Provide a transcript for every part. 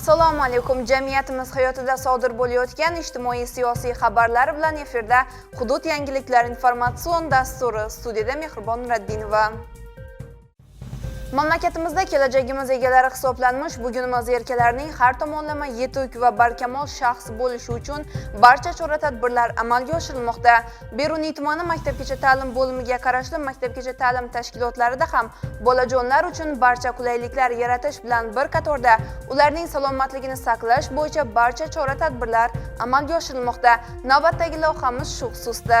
assalomu alaykum. Jamiyatimiz hayotida sodir bo'layotgan ijtimoiy siyosiy xabarlar bilan efirda hudud yangiliklar informatsion dasturi studiyada mehribon nuriddinova mamlakatimizda kelajagimiz egalari hisoblanmish. Bugunimiz erkalarning har tomonlama yetuk va barkamol shaxs bo'lishi uchun barcha chora tadbirlar amalga oshirilmoqda. Beruniy tumani maktabgacha ta'lim bo'limiga qarashli maktabgacha ta'lim tashkilotlarida ham bolajonlar uchun barcha qulayliklar yaratish bilan bir qatorda ularning salomatligini saqlash bo'yicha barcha chora tadbirlar amalga oshirilmoqda. Navbatdagi lavhamiz shu xususda.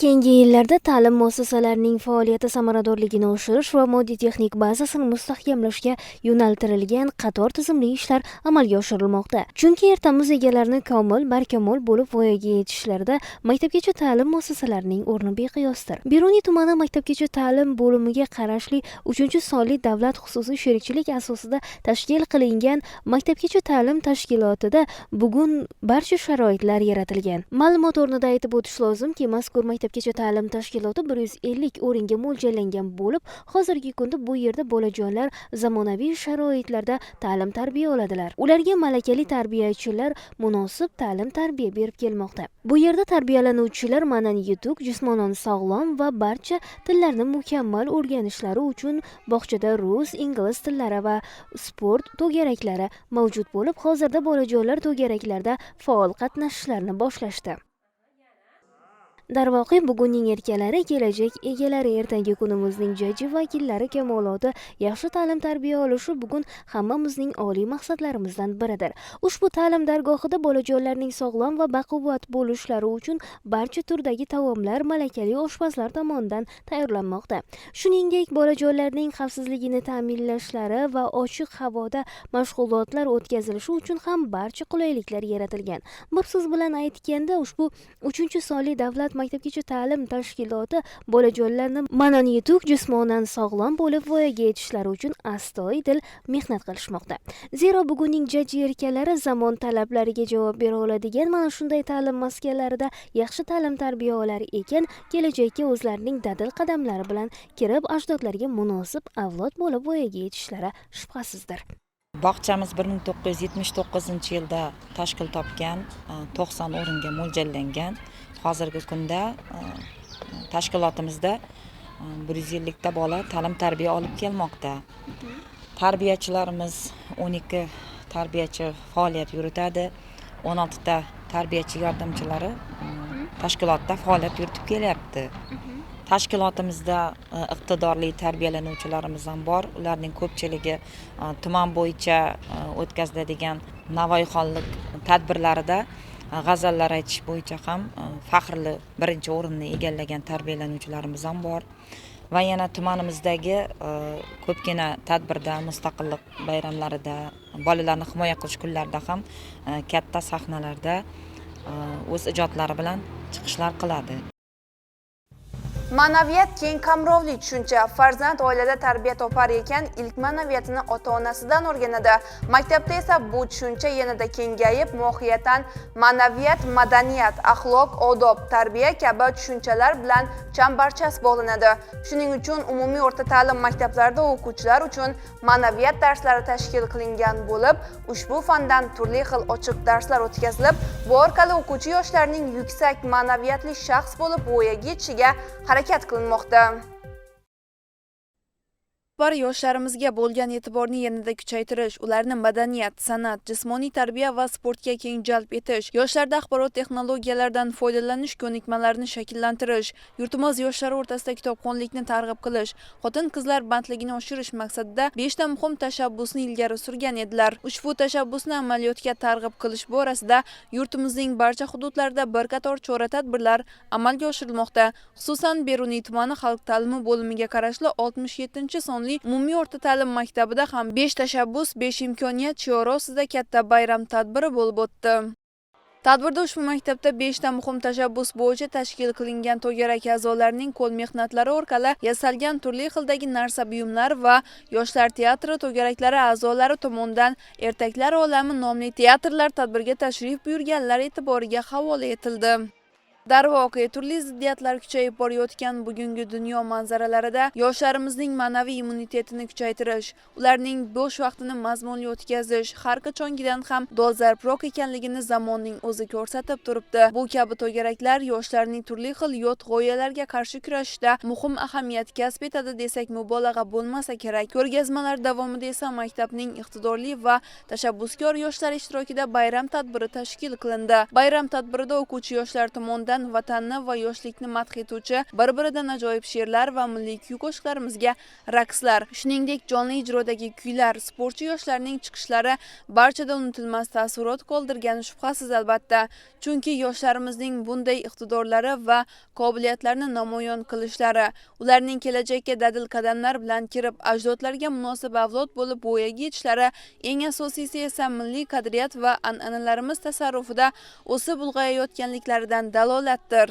Keyingi yillarda ta'lim muassasalarining faoliyati samaradorligini oshirish va moddiy texnik bazasini mustahkamlashga yo'naltirilgan qator tizimli ishlar amalga oshirilmoqda. Chunki ertamiz egalarini komil, barkamol bo'lib voyaga yetishlarida maktabgacha ta'lim muassasalarining o'rni beqiyosdir. Beruniy tumani maktabgacha ta'lim bo'limiga qarashli 3-sonli davlat xususiy sherikchilik asosida tashkil qilingan maktabgacha ta'lim tashkilotida bugun barcha sharoitlar yaratilgan. Ma'lumot o'rnida aytib o'tish lozimki, mazkur maktab maktabgacha ta'lim tashkiloti 150 o'ringa mo'ljallangan bo'lib, hozirgi kunda bu yerda bolajonlar zamonaviy sharoitlarda ta'lim tarbiya oladilar. Ularga malakali tarbiyachilar munosib ta'lim tarbiya berib kelmoqda. Bu yerda tarbiyalanuvchilar ma'nan yutuq, jismonan sog'lom va barcha tillarni mukammal o'rganishlari uchun bog'chada rus, ingliz tillari va sport to'garaklari mavjud bo'lib, hozirda bolajonlar to'garaklarda faol qatnashishlarini boshlashdi. Darvoqe bugunning erkalari kelajak egalari ertangi kunimizning jajji vakillari kamoloti yaxshi ta'lim tarbiya olishi bugun hammamizning oliy maqsadlarimizdan biridir. Ushbu ta'lim dargohida bolajonlarning sog'lom va baquvvat bo'lishlari uchun barcha turdagi taomlar malakali oshpazlar tomonidan tayyorlanmoqda. Shuningdek, bolajonlarning xavfsizligini ta'minlashlari va ochiq havoda mashg'ulotlar o'tkazilishi uchun ham barcha qulayliklar yaratilgan. Bir so'z bilan aytganda, ushbu 3-sonli davlat maktabgacha ta'lim tashkiloti bolajonlarni ma'nan yetuk, jismonan sog'lom bo'lib voyaga yetishlari uchun astoydil mehnat qilishmoqda. Zero bugunning jajji erkalari zamon talablariga javob bera oladigan mana shunday ta'lim maskanlarida yaxshi ta'lim tarbiya olar ekan, kelajakka o'zlarining dadil qadamlari bilan kirib ajdodlarga munosib avlod bo'lib voyaga yetishlari shubhasizdir. Bog'chamiz 1979 yilda tashkil topgan, 90 o'ringa mo'ljallangan. Hozirgi kunda tashkilotimizda 150 ta bola ta'lim tarbiya olib kelmoqda. Tarbiyachilarimiz 12 tarbiyachi faoliyat yuritadi. 16 ta tarbiyachi yordamchilari tashkilotda faoliyat yuritib kelyapti. Tashkilotimizda e, iqtidorli tarbiyalanuvchilarimiz ham bor. Ularning ko'pchiligi e, tuman bo'yicha e, o'tkaziladigan Navoiyxonlik tadbirlarida g'azallar aytish bo'yicha ham faxrli birinchi o'rinni egallagan tarbiyalanuvchilarimiz ham bor. Va yana tumanimizdagi ko'pgina tadbirda, mustaqillik bayramlarida, bolalarni himoya qilish kunlarida ham katta sahnalarda o'z ijodlari bilan chiqishlar qiladi. Ma'naviyat keng qamrovli tushuncha. Farzand oilada tarbiya topar ekan, ilk ma'naviyatini ota-onasidan o'rganadi. Maktabda esa bu tushuncha yanada kengayib, mohiyatan ma'naviyat, madaniyat, axloq, odob, tarbiya kabi tushunchalar bilan chambarchas bog'lanadi. Shuning uchun umumiy o'rta ta'lim maktablarida o'quvchilar uchun ma'naviyat darslari tashkil qilingan bo'lib, ushbu fandan turli xil ochiq darslar o'tkazilib, bu orqali o'quvchi yoshlarning yuksak ma'naviyatli shaxs bo'lib voyaga yetishiga harakat harakat qilinmoqda rahbari yoshlarimizga bo'lgan e'tiborni yanada kuchaytirish, ularni madaniyat, san'at, jismoniy tarbiya va sportga keng jalb etish, yoshlarda axborot texnologiyalaridan foydalanish ko'nikmalarini shakllantirish, yurtimiz yoshlari o'rtasida kitobxonlikni targ'ib qilish, xotin-qizlar bandligini oshirish maqsadida beshta muhim tashabbusni ilgari surgan edilar. Ushbu tashabbusni amaliyotga targ'ib qilish borasida yurtimizning barcha hududlarida bir qator chora-tadbirlar amalga oshirilmoqda. Xususan, Beruniy tumani xalq ta'limi bo'limiga qarashli 67-sonli umumiy o'rta ta'lim maktabida ham 5 tashabbus 5 imkoniyat shiori ostida katta bayram tadbiri bo'lib o'tdi. Tadbirda ushbu maktabda 5 ta muhim tashabbus bo'yicha tashkil qilingan to'garak a'zolarining qo'l mehnatlari orqali yasalgan turli xildagi narsa buyumlar va yoshlar teatri to'garaklari a'zolari tomonidan Ertaklar olami nomli teatrlar tadbirga tashrif buyurganlar e'tiboriga havola etildi. Darvoqe turli ziddiyatlar kuchayib borayotgan bugungi dunyo manzaralarida yoshlarimizning ma'naviy immunitetini kuchaytirish ularning bo'sh vaqtini mazmunli o'tkazish har qachongidan ham dolzarbroq ekanligini zamonning o'zi ko'rsatib turibdi. Bu kabi to'garaklar yoshlarning turli xil yot g'oyalarga qarshi kurashishda muhim ahamiyat kasb etadi desak mubolag'a bo'lmasa kerak. Ko'rgazmalar davomida esa maktabning iqtidorli va tashabbuskor yoshlar ishtirokida bayram tadbiri tashkil qilindi. Bayram tadbirida o'quvchi yoshlar tomonidan vatanni va yoshlikni madh etuvchi bir biridan ajoyib she'rlar va milliy kuy qo'shiqlarimizga raqslar. Shuningdek jonli ijrodagi kuylar sportchi yoshlarning chiqishlari barchada unutilmas taassurot qoldirgani shubhasiz albatta. Chunki yoshlarimizning bunday iqtidorlari va qobiliyatlarini namoyon qilishlari ularning kelajakka dadil qadamlar bilan kirib ajdodlarga munosib avlod bo'lib voyaga yetishlari eng asosiysi esa milliy qadriyat va an'analarimiz tasarrufida o'sib ulg'ayayotganliklaridan dalolatdir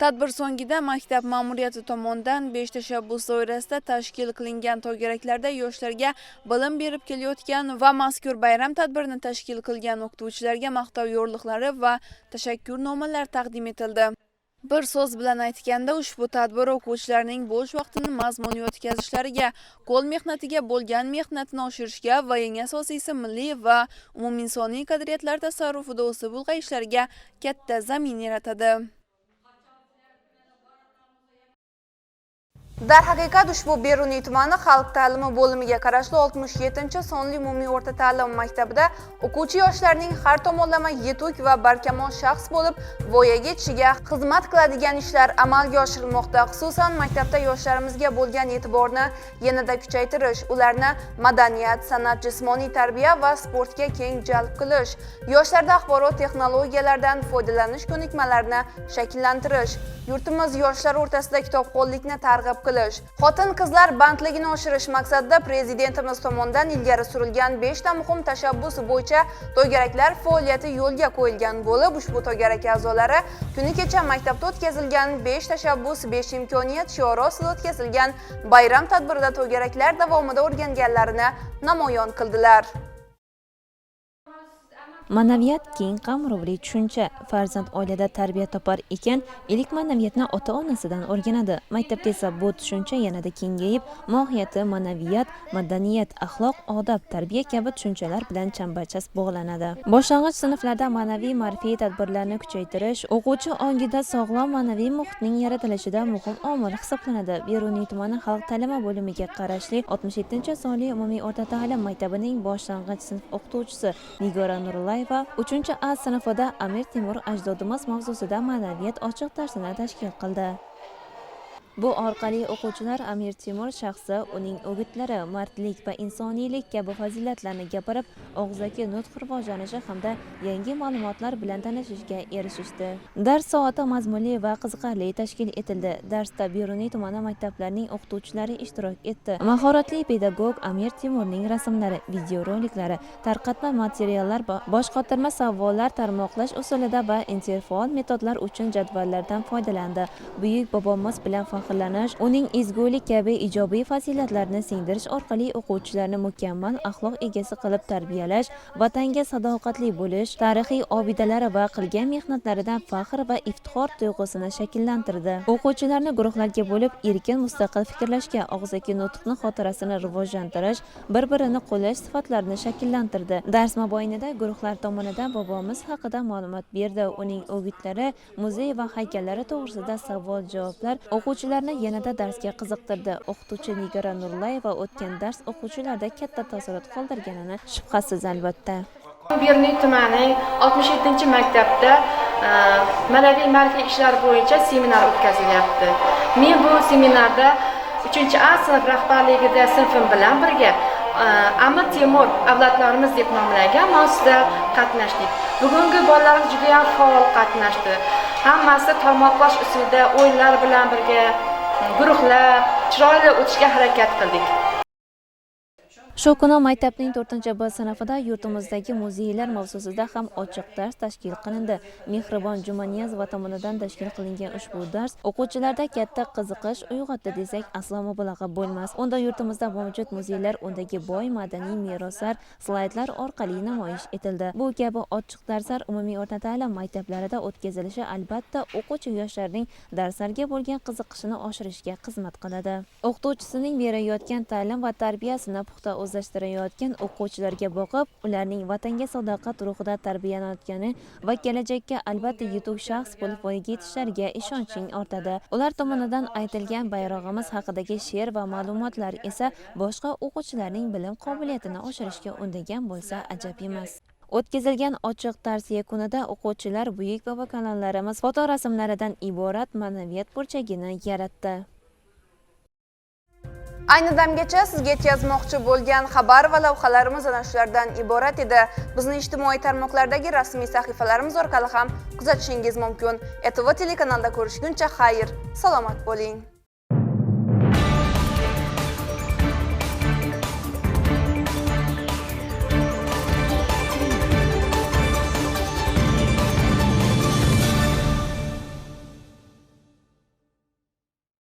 Tadbir so'ngida maktab ma'muriyati tomonidan besh tashabbus doirasida tashkil qilingan to'garaklarda yoshlarga bilim berib kelayotgan va mazkur bayram tadbirini tashkil qilgan o'qituvchilarga maqtov yorliqlari va tashakkurnomalar taqdim etildi. Bir so'z bilan aytganda ushbu tadbir o'quvchilarning bo'sh vaqtini mazmunli o'tkazishlariga, qo'l mehnatiga bo'lgan mehnatni oshirishga va eng asosiysi milliy va umuminsoniy qadriyatlar tasarrufida o'sib ulg'ayishlariga katta zamin yaratadi. Darhaqiqat ushbu Beruniy tumani xalq ta'limi bo'limiga qarashli 67 sonli umumiy o'rta ta'lim maktabida o'quvchi yoshlarning har tomonlama yetuk va barkamol shaxs bo'lib voyaga yetishiga xizmat qiladigan ishlar amalga oshirilmoqda. Xususan, maktabda yoshlarimizga bo'lgan e'tiborni yanada kuchaytirish, ularni madaniyat, san'at, jismoniy tarbiya va sportga keng jalb qilish, yoshlarda axborot texnologiyalaridan foydalanish ko'nikmalarini shakllantirish, yurtimiz yoshlar o'rtasida kitobxonlikni targ'ib qilish qilish xotin qizlar bandligini oshirish maqsadida prezidentimiz tomonidan ilgari surilgan 5 ta muhim tashabbus bo'yicha to'garaklar faoliyati yo'lga qo'yilgan bo'lib ushbu to'garak a'zolari kuni kecha maktabda o'tkazilgan 5 tashabbus 5 imkoniyat shiori ostida o'tkazilgan bayram tadbirida to'garaklar davomida o'rganganlarini namoyon qildilar. Ma'naviyat keng qamrovli tushuncha farzand oilada tarbiya topar ekan ilk ma'naviyatni ota onasidan o'rganadi. Maktabda esa bu tushuncha yanada kengayib mohiyati ma'naviyat madaniyat axloq odob tarbiya kabi tushunchalar bilan chambarchas bog'lanadi. Boshlang'ich sinflarda ma'naviy ma'rifiy tadbirlarni kuchaytirish o'quvchi ongida sog'lom ma'naviy muhitning yaratilishida muhim omil hisoblanadi. Beruniy tumani xalq ta'limi bo'limiga qarashli 67 sonli umumiy o'rta ta'lim maktabining boshlang'ich sinf o'qituvchisi nigora nurullayev uchinchi a sinfida amir temur ajdodimiz mavzusida ma'naviyat ochiq darsini tashkil qildi. Bu orqali o'quvchilar amir temur shaxsi uning o'gitlari mardlik va insoniylik kabi fazilatlarni gapirib og'zaki nutq rivojlanishi hamda yangi ma'lumotlar bilan tanishishga erishishdi. Dars soati mazmunli va qiziqarli tashkil etildi. Darsda beruniy tumani maktablarining o'qituvchilari ishtirok etdi. Mahoratli pedagog amir temurning rasmlari videoroliklari tarqatma materiallar bo- bosh qotirma savollar tarmoqlash usulida va interfaol metodlar uchun jadvallardan foydalandi. Buyuk bobomiz bilan faxrlanish uning ezgulik kabi ijobiy fazilatlarni singdirish orqali o'quvchilarni mukammal axloq egasi qilib tarbiyalash vatanga sadoqatli bo'lish tarixiy obidalari va qilgan mehnatlaridan faxr va iftixor tuyg'usini shakllantirdi. O'quvchilarni guruhlarga bo'lib erkin mustaqil fikrlashga og'zaki nutqni xotirasini rivojlantirish bir birini qo'llash sifatlarini shakllantirdi. Dars mobaynida guruhlar tomonidan bobomiz haqida ma'lumot berdi. Uning o'gitlari muzey va haykallari to'g'risida savol javoblar o'quvchilar o'quvchilarni yanada darsga qiziqtirdi o'qituvchi nigora nurlayeva o'tgan dars o'quvchilarda katta taassurot qoldirganini shubhasiz albatta berniy tumani 67 maktabda e, ma'naviy ma'rifiy ishlar bo'yicha seminar o'tkazilyapti. Men bu seminarda 3A sinf rahbarligida sinfim bilan birga e, Amir Temur avlodlarimiz deb nomlangan mavzuda qatnashdik. Bugungi bolalarimiz judayam faol qatnashdi. Hammasi tarmoqlash usulida o'yinlar bilan birga guruhlab chiroyli o'tishga harakat qildik. Shu kuni maktabning to'rtinchi b sinfida yurtimizdagi muzeylar mavzusida ham ochiq dars tashkil qilindi. Mehribon jumaniyazova tomonidan tashkil qilingan ushbu dars o'quvchilarda katta qiziqish uyg'otdi desak aslo mubolag'a bo'lmas. Unda yurtimizda mavjud muzeylar undagi boy madaniy meroslar slaydlar orqali namoyish etildi. Bu kabi ochiq darslar umumiy o'rta ta'lim maktablarida o'tkazilishi albatta o'quvchi yoshlarning darslarga bo'lgan qiziqishini oshirishga xizmat qiladi. O'qituvchisining berayotgan ta'lim va tarbiyasini puxta o'zlashtirayotgan o'quvchilarga boqib ularning vatanga sadoqat ruhida tarbiyalanayotgani va kelajakka albatta yetuk shaxs bo'lib voyaga yetishlariga ishonching ortadi. Ular tomonidan aytilgan bayrog'imiz haqidagi she'r va ma'lumotlar esa boshqa o'quvchilarning bilim qobiliyatini oshirishga undagan bo'lsa ajab emas. O'tkazilgan ochiq dars yakunida o'quvchilar buyuk bobo kalonlarimiz fotorasmlaridan iborat ma'naviyat burchagini yaratdi. Ayni damgacha sizga yetkazmoqchi bo'lgan xabar va lavhalarimiz ana shulardan iborat edi. Bizni ijtimoiy tarmoqlardagi rasmiy sahifalarimiz orqali ham kuzatishingiz mumkin. Etv telekanalda ko'rishguncha xayr salomat bo'ling.